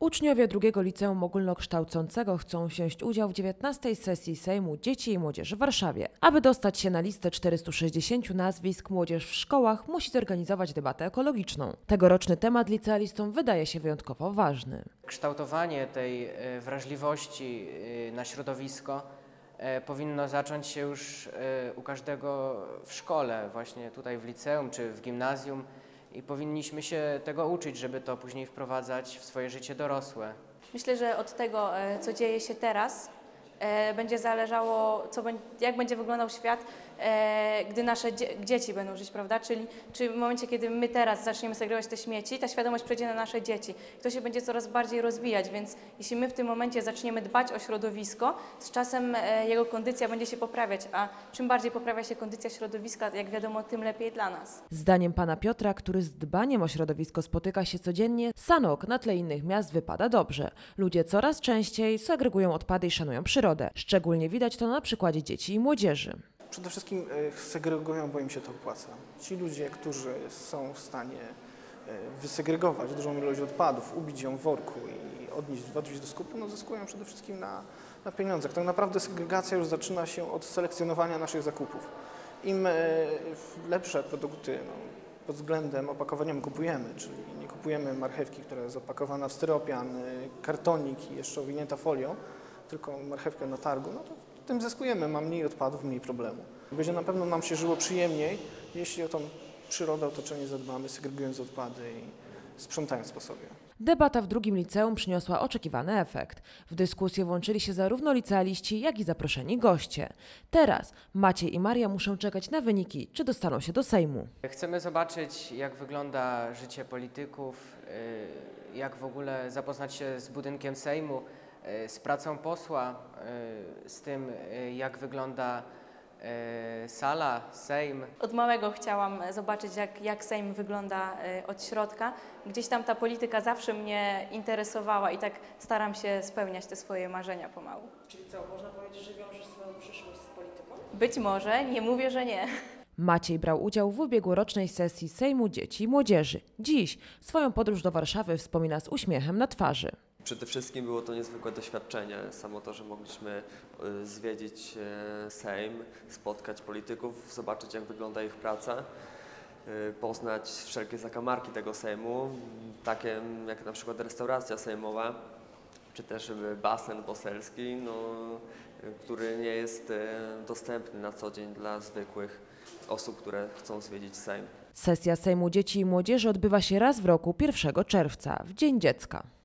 Uczniowie drugiego liceum ogólnokształcącego chcą wziąć udział w 19 sesji Sejmu Dzieci i Młodzieży w Warszawie. Aby dostać się na listę 460 nazwisk, młodzież w szkołach musi zorganizować debatę ekologiczną. Tegoroczny temat licealistom wydaje się wyjątkowo ważny. Kształtowanie tej e, wrażliwości e, na środowisko e, powinno zacząć się już u każdego w szkole, właśnie tutaj w liceum czy w gimnazjum i powinniśmy się tego uczyć, żeby to później wprowadzać w swoje życie dorosłe. Myślę, że od tego, e, co dzieje się teraz, e, będzie zależało, co, jak będzie wyglądał świat, gdy nasze dzie- dzieci będą żyć, prawda? Czyli czy w momencie, kiedy my teraz zaczniemy segregować te śmieci, ta świadomość przejdzie na nasze dzieci. To się będzie coraz bardziej rozwijać, więc jeśli my w tym momencie zaczniemy dbać o środowisko, z czasem e, jego kondycja będzie się poprawiać, a czym bardziej poprawia się kondycja środowiska, jak wiadomo, tym lepiej dla nas. Zdaniem pana Piotra, który z dbaniem o środowisko spotyka się codziennie, Sanok na tle innych miast wypada dobrze. Ludzie coraz częściej segregują odpady i szanują przyrodę. Szczególnie widać to na przykładzie dzieci i młodzieży. Przede wszystkim e, segregują, bo im się to opłaca. Ci ludzie, którzy są w stanie e, wysegregować dużą ilość odpadów, ubić ją w worku i odnieść, odwieźć do skupu, no zyskują przede wszystkim na, na pieniądzach. Tak naprawdę segregacja już zaczyna się od selekcjonowania naszych zakupów. Im e, lepsze produkty no, pod względem opakowania kupujemy, czyli nie kupujemy marchewki, która jest opakowana w styropian, kartonik i jeszcze owinięta folią, tylko marchewkę na targu, no to tym zyskujemy, ma mniej odpadów, mniej problemu. Będzie na pewno nam się żyło przyjemniej, jeśli o tą przyrodę, otoczenie zadbamy, segregując odpady i sprzątając po sobie. Debata w drugim liceum przyniosła oczekiwany efekt. W dyskusję włączyli się zarówno licealiści, jak i zaproszeni goście. Teraz Maciej i Maria muszą czekać na wyniki, czy dostaną się do Sejmu. Chcemy zobaczyć, jak wygląda życie polityków, y, jak w ogóle zapoznać się z budynkiem Sejmu, z pracą posła, y, z tym, y, jak wygląda sala, Sejm. Od małego chciałam zobaczyć, jak, jak Sejm wygląda e, od środka. Gdzieś tam ta polityka zawsze mnie interesowała i tak staram się spełniać te swoje marzenia pomału. Czyli co, można powiedzieć, że wiążesz swoją przyszłość z polityką? Być może, nie mówię, że nie. Maciej brał udział w ubiegłorocznej sesji Sejmu Dzieci i Młodzieży. Dziś swoją podróż do Warszawy wspomina z uśmiechem na twarzy. Przede wszystkim było to niezwykłe doświadczenie. Samo to, że mogliśmy y, zwiedzić y, Sejm, spotkać polityków, zobaczyć jak wygląda ich praca, y, poznać wszelkie zakamarki tego Sejmu, takie jak na przykład restauracja sejmowa, czy też basen poselski, no, który nie jest dostępny na co dzień dla zwykłych osób, które chcą zwiedzić Sejm. Sesja Sejmu Dzieci i Młodzieży odbywa się raz w roku 1 czerwca, w Dzień Dziecka.